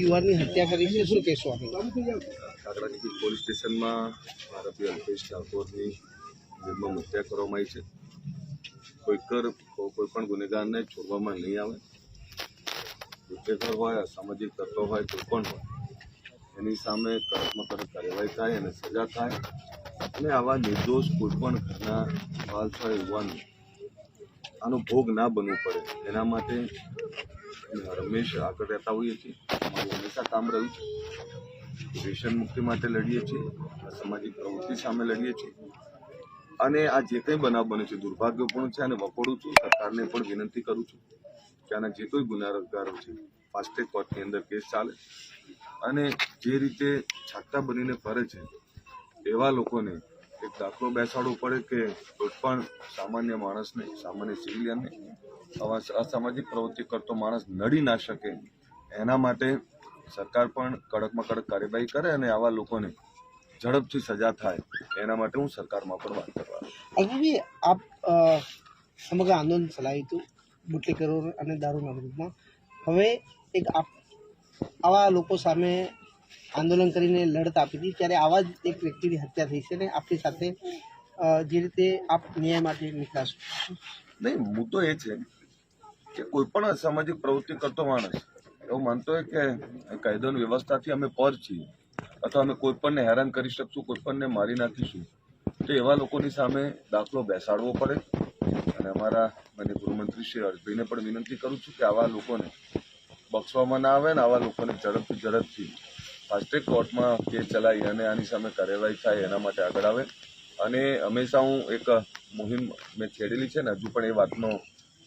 યુવાનની હત્યા કરી છે. શું કહેશો આપણે કાકડા નજીક પોલીસ સ્ટેશનમાં આરોપી અલ્પેશ ઠાકોરની નિર્મમ હત્યા કરવામાં આવી છે. કોઈ કર કોઈ પણ ગુનેગારને છોડવામાં નહીં આવે. ગુનેગાર હોય, અસામાજિક તત્વો હોય, કોઈ પણ હોય, એની સામે કડકમાં કડક કાર્યવાહી થાય અને સજા થાય. અને આવા નિર્દોષ કોઈ પણ ઘરના બાલ થાય યુવાન આનો ભોગ ના બનવું પડે. એના માટે રમેશ આગળ રહેતા હોઈએ છીએ. હંમેશા કામ રહ્યું છે. વ્યસન મુક્તિ માટે લડીએ છીએ સામાજિક પ્રવૃત્તિ સામે લડીએ છીએ. અને આ જે કંઈ બનાવ બને છે, દુર્ભાગ્યપૂર્ણ છે અને વખોડું છું, સરકારને પણ વિનંતી કરું છું કે આના જે કોઈ ગુનેગારો છે ફાસ્ટેગ કોર્ટની અંદર કેસ ચાલે. અને જે રીતે છાકતા બનીને ફરે છે, એવા લોકોને એક દાખલો બેસાડવો પડે કે કોઈ પણ સામાન્ય માણસને, સામાન્ય સિવિલિયનને આવા અસામાજિક પ્રવૃત્તિ કરતો માણસ નડી ના શકે, એના માટે સરકાર પણ કડકમાં કડક કાર્યવાહી કરે અને આવા લોકોને ઝડપથી સજા થાય એના માટે હું સરકારમાં પણ વાત કરવા અલ્પેશભાઈ આપ સમગ્ર આંદોલન ચલાવ્યું હતું બુટલેકરો અને દારૂના વિરુદ્ધમાં હવે એક આપ આવા લોકો સામે આંદોલન કરીને લડત આપી હતી ત્યારે આવા જ એક વ્યક્તિની હત્યા થઈ છે ને આપણી સાથે જે રીતે આપ ન્યાય માટે નીકળાશો નહીં મુદ્દો એ છે કે કોઈ પણ અસામાજિક પ્રવૃત્તિ કરતો માણસ એવું માનતો હોય કે કાયદોની વ્યવસ્થાથી અમે પર છીએ. અથવા અમે કોઈ પણને હેરાન કરી શકશું કોઈ પણને મારી નાખીશું. તો એવા લોકોની સામે દાખલો બેસાડવો પડે. અને અમારા મને ગૃહમંત્રી શ્રી હર્ષભાઈને પણ વિનંતી કરું છું કે આવા લોકોને બક્ષવામાં ના આવે ને આવા લોકોને ઝડપથી ઝડપથી ફાસ્ટ્રેક કોર્ટમાં કેસ ચલાવી અને આની સામે કાર્યવાહી થાય એના માટે આગળ આવે. અને હંમેશા હું એક મુહિમ મેં છેડેલી છે ને, હજુ પણ એ વાતનો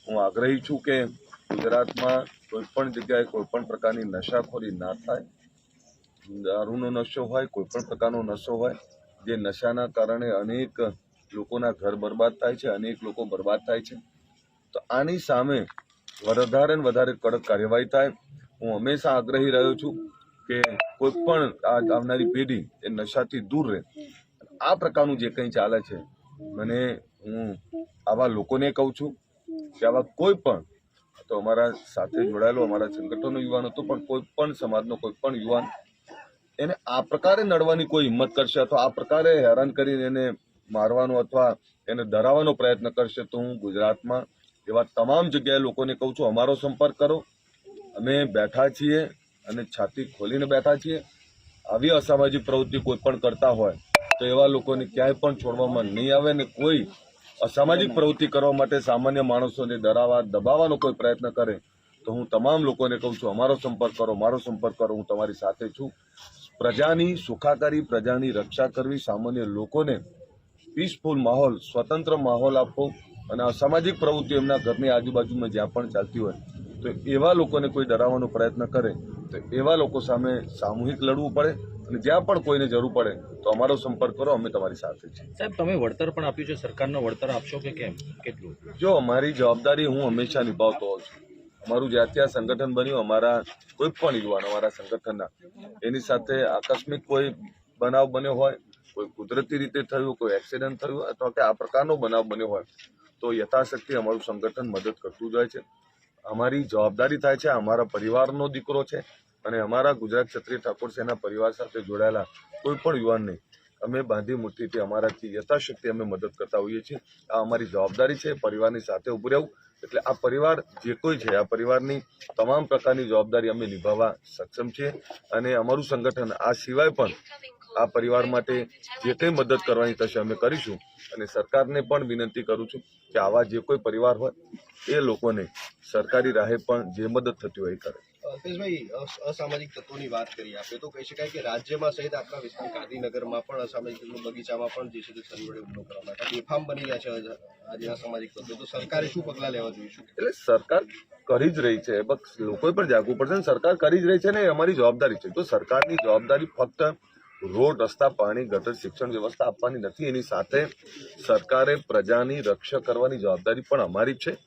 હું આગ્રહી છું કે ગુજરાતમાં કોઈ પણ જગ્યાએ કોઈપણ પ્રકારની નશાખોરી ના થાય, દારૂનો નશો હોય કોઈ પણ પ્રકારનો નશો હોય, જે નશાના કારણે અનેક લોકોના ઘર બરબાદ થાય છે, અનેક લોકો બરબાદ થાય છે. તો આની સામે વધારે ને વધારે કડક કાર્યવાહી થાય. હું હંમેશા આગ્રહી રહ્યો છું કે કોઈ પણ આ આવનારી પેઢી એ નશાથી દૂર રહે. આ પ્રકારનું જે કંઈ ચાલે છે, મને હું આવા લોકોને કહું છું કે આવા કોઈ પણ તો અમારા સાથે જોડાયેલો, અમારા સંગઠનનો યુવાન હતો, પણ કોઈ પણ સમાજનો, કોઈ પણ યુવાન એને આ પ્રકારે નડવાની કોઈ હિંમત કરશે અથવા આ પ્રકારે હેરાન કરીને એને મારવાનો અથવા એને ડરાવવાનો પ્રયત્ન કરશે, તો હું ગુજરાતમાં એવા તમામ જગ્યાએ લોકોને કહું છું, અમારો સંપર્ક કરો. અમે બેઠા છીએ અને છાતી ખોલીને બેઠા છીએ. આવી અસામાજિક પ્રવૃત્તિ કોઈ પણ કરતા હોય, તો એવા લોકોને ક્યાંય પણ છોડવામાં નહીં આવે ને કોઈ અસામાજિક પ્રવૃત્તિ કરવા માટે સામાન્ય માણસોને ડરાવવા, દબાવવાનો કોઈ પ્રયત્ન કરે, તો હું તમામ લોકોને કહું છું, અમારો સંપર્ક કરો, મારો સંપર્ક કરો, હું તમારી સાથે છું. પ્રજાની સુખાકારી, પ્રજાની રક્ષા કરવી સામાન્ય લોકોને પીસફુલ માહોલ, સ્વતંત્ર માહોલ આપવો અને અસામાજિક પ્રવૃત્તિ એમના ઘરની આજુબાજુમાં જ્યાં પણ ચાલતી હોય, તો એવા લોકોને કોઈ ડરાવવાનો પ્રયત્ન કરે, તો એવા લોકો સામે સામૂહિક લડવું પડે અને જ્યાં પણ કોઈને જરૂર પડે તો અમારો સંપર્ક કરો અમે તમારી સાથે છીએ. સાહેબ તમે વળતર પણ આપ્યું છે? સરકારનો વળતર આપશો કે કેમ? કેટલું? જો અમારી જવાબદારી હું હંમેશા નિભાવતો હોઉં છું. અમારું જ્યાં ત્યાં સંગઠન બન્યું અમારા કોઈ પણ યુવાન અમારા સંગઠનના એની સાથે આકસ્મિક કોઈ બનાવ બન્યો હોય કોઈ કુદરતી રીતે થયું કોઈ એક્સિડન્ટ થયું અથવા કે આ પ્રકારનો બનાવ બન્યો હોય તો યથાશક્તિ અમારું સંગઠન મદદ કરતું જાય છે. અમારી જવાબદારી થાય છે અમારા પરિવારનો દીકરો છે અને અમારા ગુજરાત ક્ષત્રિય ઠાકોર સેના પરિવાર સાથે જોડાયેલા કોઈ પણ યુવાનને અમે બાંધી મુઠ્ઠીથી અમારાથી યથાશક્તિ અમે મદદ કરતા હોઈએ છીએ. આ અમારી જવાબદારી છે, પરિવારની સાથે ઉભું રહેવું. એટલે આ પરિવાર જે કોઈ છે, આ પરિવારની તમામ પ્રકારની જવાબદારી અમે નિભાવવા સક્ષમ છીએ. અને અમારું સંગઠન આ સિવાય પણ આ પરિવાર માટે જે કંઈ મદદ કરવાની થશે અમે કરીશું. અને સરકારને પણ વિનંતી કરું છું કે આવા જે કોઈ પરિવાર હોય, એ લોકોને સરકારી રાહે પણ જે મદદ થતી હોય એ કરે. અલ્પેશભાઈ અસામાજિક તત્વોની વાત કરીએ આપણે તો કહી શકાય કે રાજ્યમાં સહિત આપણા વિસ્તાર ગાંધીનગરમાં પણ અસામાજિક તત્વો બગીચામાં પણ જે છે તે છરી વડે હુમલો કરવામાં આવ્યો બેફામ બની રહ્યા છે આજે- સામાજિક તત્વો. તો સરકારે શું પગલાં લેવા જોઈએ? શું એટલે સરકાર કરી જ રહી છે. બસ લોકોએ પણ જાગવું પડશે ને સરકાર કરી જ રહી છે ને અમારી જવાબદારી છે. તો સરકારની જવાબદારી ફક્ત રોડ, રસ્તા, પાણી, ગટર, શિક્ષણ વ્યવસ્થા આપવાની નથી. એની સાથે સરકારે પ્રજાની રક્ષા કરવાની જવાબદારી પણ અમારી છે.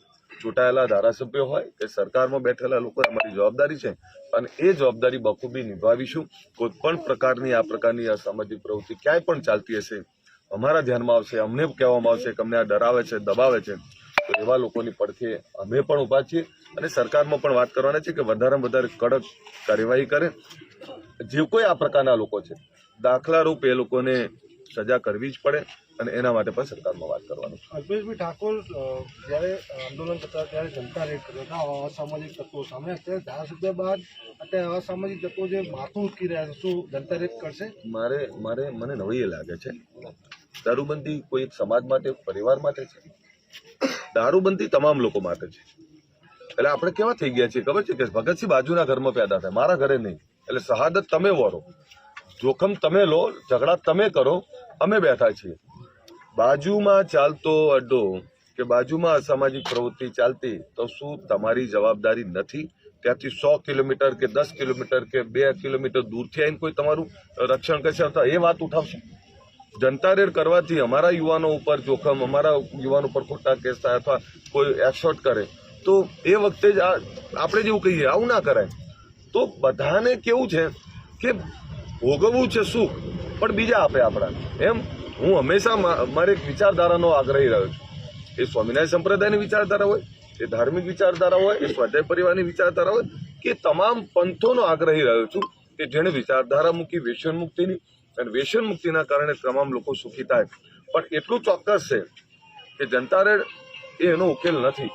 ચૂંટાયેલા ધારાસભ્યો હોય કે સરકારમાં બેઠેલા લોકો અમારી જવાબદારી છે. અને એ જવાબદારી બખૂબી નિભાવીશું. કોઈ પણ પ્રકારની આ પ્રકારની અસામાજિક પ્રવૃત્તિ ક્યાંય પણ ચાલતી હશે, અમારા ધ્યાનમાં આવશે, અમને કહેવામાં આવશે કે અમને આ ડરાવે છે, દબાવે છે. તો એવા લોકોની પડખે અમે પણ ઊભા છીએ અને સરકારમાં પણ વાત કરવાના છે કે વધારેમાં વધારે કડક કાર્યવાહી કરે. જે કોઈ આ પ્રકારના લોકો છે દાખલા રૂપ એ લોકોને સજા કરવી જ પડે અને એના માટે પણ સરકારમાં વાત કરવાનું અલ્પેશભાઈ ઠાકોર જ્યારે આંદોલન કરતા ત્યારે જનતા રેડ કરતા હતા. આવા અસામાજિક તત્વો સામે અત્યારે ધારાસભ્ય બાદ અત્યારે અસામાજિક તત્વો જે માથું ઉચકી રહ્યા છે શું જનતા રેડ કરશે? મારે મારે મને નવી એ લાગે છે. દારૂબંધી કોઈ એક સમાજ માટે પરિવાર માટે છે? દારૂબંધી તમામ લોકો માટે છે. એટલે આપણે કેવા થઈ ગયા છીએ? ખબર છે કે ભગતસિંહ બાજુના ઘરમાં પેદા થાય. મારા ઘરે નહીં. એટલે શહાદત તમે વરો. જોખમ તમે લો ઝઘડા તમે કરો. અમે બેઠા છીએ. બાજુમાં ચાલતો અડ્ડો કે બાજુમાં અસામાજિક પ્રવૃત્તિ ચાલતી, તો શું તમારી જવાબદારી નથી? ત્યાંથી સો કિલોમીટર કે દસ કિલોમીટર કે બે કિલોમીટર દૂરથી આવીને કોઈ તમારું રક્ષણ કરશે? અથવા એ વાત ઉઠાવશે. જનતા રેડ કરવાથી અમારા યુવાનો ઉપર જોખમ, અમારા યુવાનો ઉપર ખોટા કેસ થાય અથવા કોઈ એક્સોટ કરે, તો એ વખતે જ આપણે જેવું કહીએ, આવું ના કરાય. તો બધાને કેવું છે કે ભોગવવું છે સુખ પણ બીજા આપે આપણા એમ? હું હંમેશા મારે એક વિચારધારાનો આગ્રહી રહ્યો છું. એ સ્વામિનારાયણ સંપ્રદાયની વિચારધારા હોય, એ ધાર્મિક વિચારધારા હોય, એ સ્વાધ્યાય પરિવારની વિચારધારા હોય, કે તમામ પંથોનો આગ્રહી રહ્યો છું કે જેણે વિચારધારા મૂકી વ્યસન મુક્તિની અને વ્યસન મુક્તિના કારણે તમામ લોકો સુખી થાય. પણ એટલું ચોક્કસ છે કે જનતા રેડ એ એનો ઉકેલ નથી.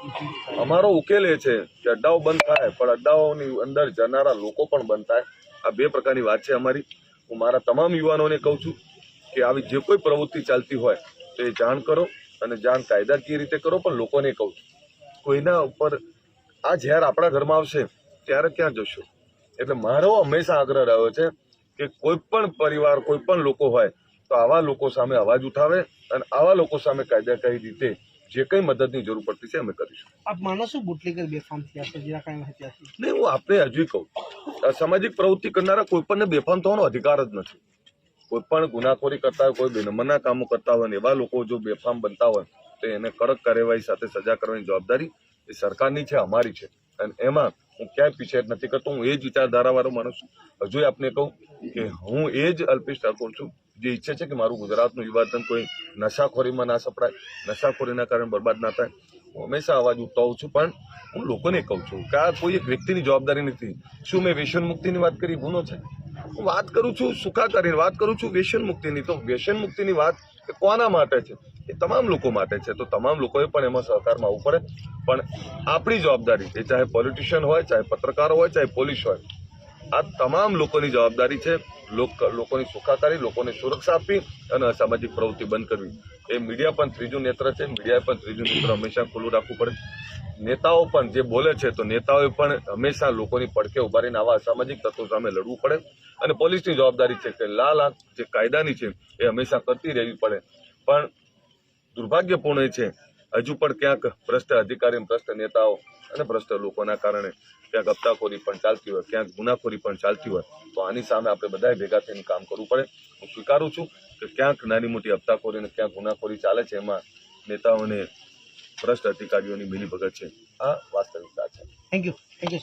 અમારો ઉકેલ એ છે કે અડ્ડાઓ બંધ થાય, પણ અડ્ડાઓની અંદર જનારા લોકો પણ બંધ થાય. આ બે પ્રકારની વાત છે અમારી. હું મારા તમામ યુવાનોને કહું છું કે આવી જે કોઈ પ્રવૃત્તિ ચાલતી હોય, તો એ જાણ કરો અને જાણ કાયદાકીય રીતે કરો, પણ લોકોને કહું છું. કોઈના ઉપર આ ઝેર આપણા ઘરમાં આવશે, ત્યારે ક્યાં જશો? એટલે મારો હંમેશા આગ્રહ રહ્યો છે કે કોઈ પણ પરિવાર, કોઈ પણ લોકો હોય, તો આવા લોકો સામે અવાજ ઉઠાવે અને આવા લોકો સામે કાયદાકીય રીતે જે કંઈ મદદની જરૂર પડતી છે અમે કરીશું. આપ માનો છો બુટલેગર બેફામ થયા છે જેના કારણે હત્યા છે નહીં હું આપણે હજુ કહું. સામાજિક પ્રવૃત્તિ કરનારા કોઈ પણને બેફામ થવાનો અધિકાર જ નથી. કોઈ પણ ગુનાખોરી કરતા હોય કોઈ બેનમના કામો કરતા હોય એવા લોકો જો બેફામ બનતા હોય તો એને કડક કાર્યવાહી સાથે સજા કરવાની જવાબદારી એ સરકારની છે અમારી છે. અને એમાં હું ક્યાંય પીછેટ નથી કરતો. હું એ જ વિચારધારાવાળો માણસ છું. હજુ આપને કહું કે હું એ જ અલ્પેશ ઠાકોર છું, જે ઈચ્છે છે કે મારું ગુજરાતનું યુવાધન કોઈ નશાખોરીમાં ના સપડાય, નશાખોરીના કારણે બરબાદ ના થાય. હું હંમેશા અવાજ ઉઠાવું છું, પણ હું લોકોને કહું છું કે આ કોઈ એક વ્યક્તિની જવાબદારી નથી. શું મેં વ્યસન મુક્તિની વાત કરી? ગુનો છે. હું વાત કરું છું સુખાકારીની વાત કરું છું વ્યસન મુક્તિની. તો વ્યસન મુક્તિની વાત કોના માટે છે? એ તમામ લોકો માટે છે. તો તમામ લોકોએ પણ એમાં સહકારમાં આવવું પડે. પણ આપણી જવાબદારી એ ચાહે પોલિટિશિયન હોય, ચાહે પત્રકારો હોય, ચાહે પોલીસ હોય, આ તમામ લોકોની જવાબદારી છે. લોક- લોકોની સુખાકારી, લોકોને સુરક્ષા આપવી અને અસામાજિક પ્રવૃત્તિ બંધ કરવી. એ મીડિયા પણ ત્રીજું નેત્ર છે. મીડિયાએ પણ ત્રીજું નેત્ર હંમેશા ખુલ્લું રાખવું પડે. નેતાઓ પણ જે બોલે છે, તો નેતાઓએ પણ હંમેશા લોકોની પડખે ઊભા રહીને આવા અસામાજિક તત્વો સામે લડવું પડે. અને પોલીસની જવાબદારી છે કે લાલ આંખ જે કાયદાની છે, એ હંમેશા કરતી રહેવી પડે. પણ દુર્ભાગ્યપૂર્ણ છે. હજુ પણ ક્યાંક ભ્રષ્ટ અધિકારી, ભ્રષ્ટ નેતાઓ અને ભ્રષ્ટ લોકોના કારણે ક્યાંક હપ્તાખોરી પણ ચાલતી હોય, ક્યાંક ગુનાખોરી પણ ચાલતી હોય, તો આની સામે આપણે બધાએ ભેગા થઈને કામ કરવું પડે. હું સ્વીકારું છું કે ક્યાંક નાની મોટી હપ્તાખોરી અને ક્યાંક ગુનાખોરી ચાલે છે, એમાં નેતાઓને ભ્રષ્ટ અધિકારીઓની મિલીભગત છે. આ વાસ્તવિકતા છે. Thank you thank you